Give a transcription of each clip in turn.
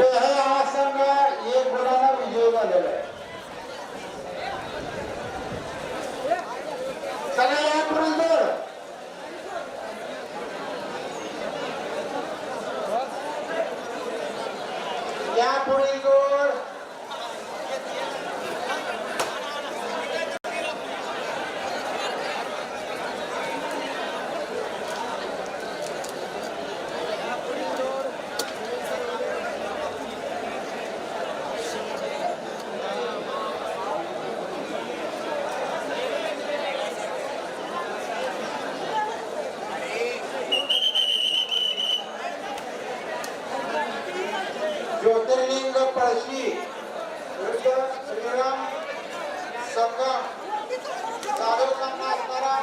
तर हा संघ एक गुणाला विजयी झालेला आहे चला या पुढील जोड या पुढील जोड ज्योतिर्लिंग पळशी विरुद्ध श्रीराम संगम चालू असणारा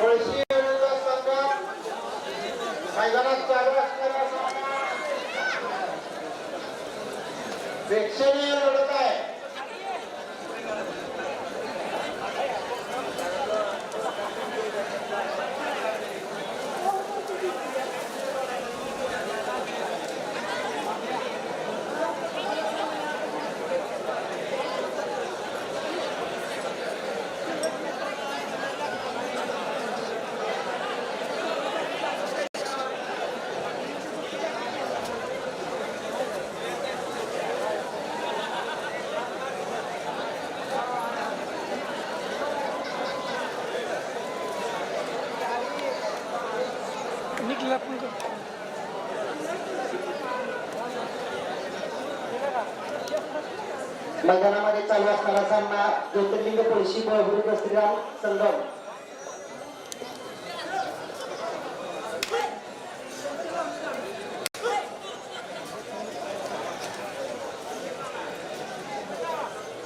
पळशी विरुद्ध संगम मैदानात चालू असणारा सामना प्रेक्षणीय लढत निकला पण मैदानामध्ये चालू असणारा सामना ज्योतिर्लिंग पळशी बळ विरुद्ध श्रीराम संगम.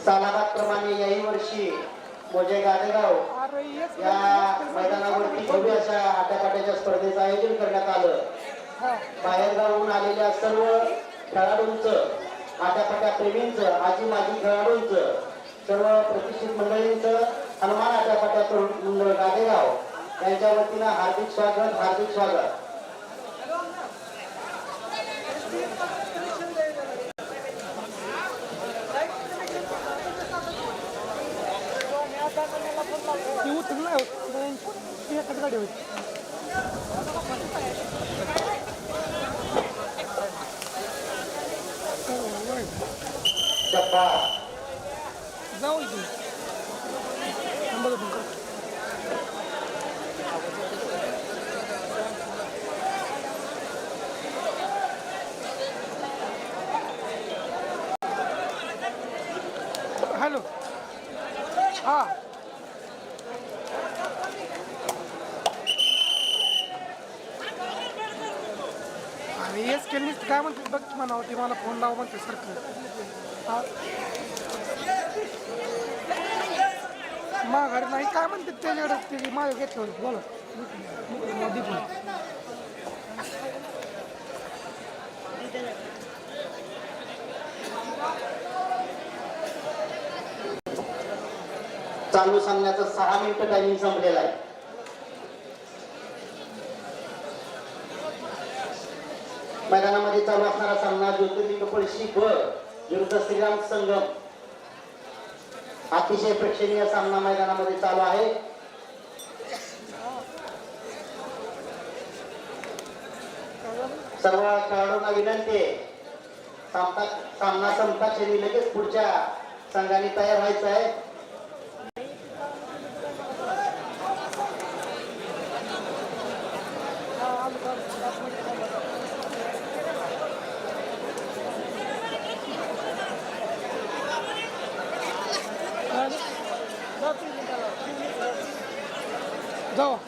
सालाबाद प्रमाणे याही वर्षी मोजे गाडेगाव या मैदानावरती भव्य अशा आट्यापाट्याच्या स्पर्धेचं आयोजन करण्यात आलं. बाहेरगावून आलेल्या सर्व खेळाडूंचं आट्यापाट्या प्रेमींचं आजी माजी खेळाडूंचं सर्व प्रतिष्ठित मंडळींचं हनुमान आट्यापाट्या मंडळ गाडेगाव यांच्या वतीनं हार्दिक स्वागत हार्दिक स्वागत. जाऊ इथून थांबा तुम्ही कर. हॅलो हा अरे येस काय म्हणते बघ म्हणावं ते मला फोन लावा म्हणते सारखं माघार माघारी नाही. काय म्हणते त्याच्याकडे ते मागे घेतलं बोला. मोदी पण चालू सांगण्याचा सहा मिनिटं टायमिंग संपलेला आहे. मैदानामध्ये चालू असणारा सामना ज्योतिर्लिंग पळशी ब विरुद्ध श्रीराम संगम. अतिशय प्रेक्षणीय सामना मैदानामध्ये चालू आहे. सर्व खेळाडूंना विनंती आहे. सामना सामना संपता क्षणी लगेच पुढच्या संघाने तयार व्हायचं आहे. Dos.